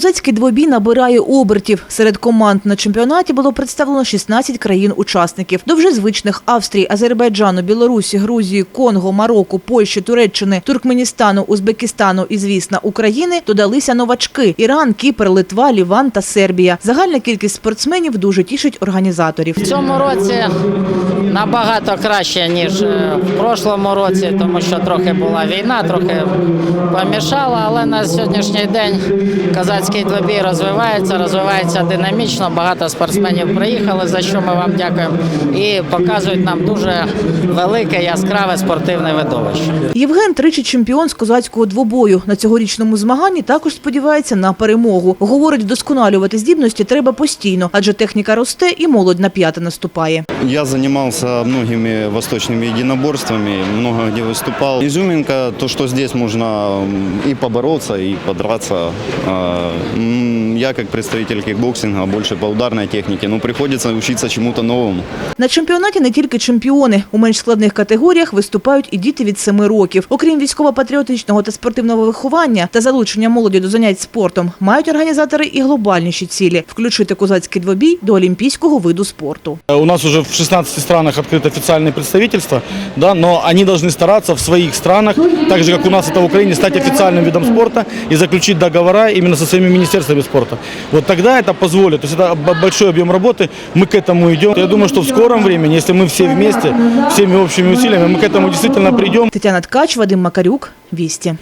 Козацький двобій набирає обертів. Серед команд на чемпіонаті було представлено 16 країн-учасників. До вже звичних Австрії, Азербайджану, Білорусі, Грузії, Конго, Марокко, Польщі, Туреччини, Туркменістану, Узбекистану і, звісно, України додалися новачки – Іран, Кіпр, Литва, Ліван та Сербія. Загальна кількість спортсменів дуже тішить організаторів. В цьому році набагато краще, ніж е, в прошлому році, тому що трохи була війна, трохи помішала, але на сьогоднішній день козацький двобій розвивається, розвивається динамічно. Багато спортсменів приїхали, за що ми вам дякуємо, і показують нам дуже велике яскраве спортивне видовище. Євген тричі чемпіон з козацького двобою. На цьогорічному змаганні також сподівається на перемогу. Говорить, вдосконалювати здібності треба постійно, адже техніка росте і молодь на п'яти наступає. Я занимался многими восточными единоборствами, много где выступал. Изюминка, то, что здесь можно м, и побороться, и подраться А, м, Я, как представитель кикбоксинга, больше по ударной технике, но приходится учиться чему-то новому. На чемпіонаті не тільки чемпіони. У менш складних категоріях виступають і діти від 7 років. Окрім військово-патріотичного та спортивного виховання та залучення молоді до занять спортом, мають організатори і глобальніші цілі – включити козацький двобій до олімпійського виду спорту. У нас уже в 16 странах открыто официальные представительства, да, но они должны стараться в своих странах, так же как у нас это в Украине, стать официальным видом спорта и заключить договора именно со своими министерствами спорта. Вот тогда это позволит, то есть это б- большой объем работы, мы к этому идем. Я думаю, что в скором времени, если мы все вместе, всеми общими усилиями, мы к этому действительно придем. Тетяна Ткач, Вадим Макарюк, Вісті.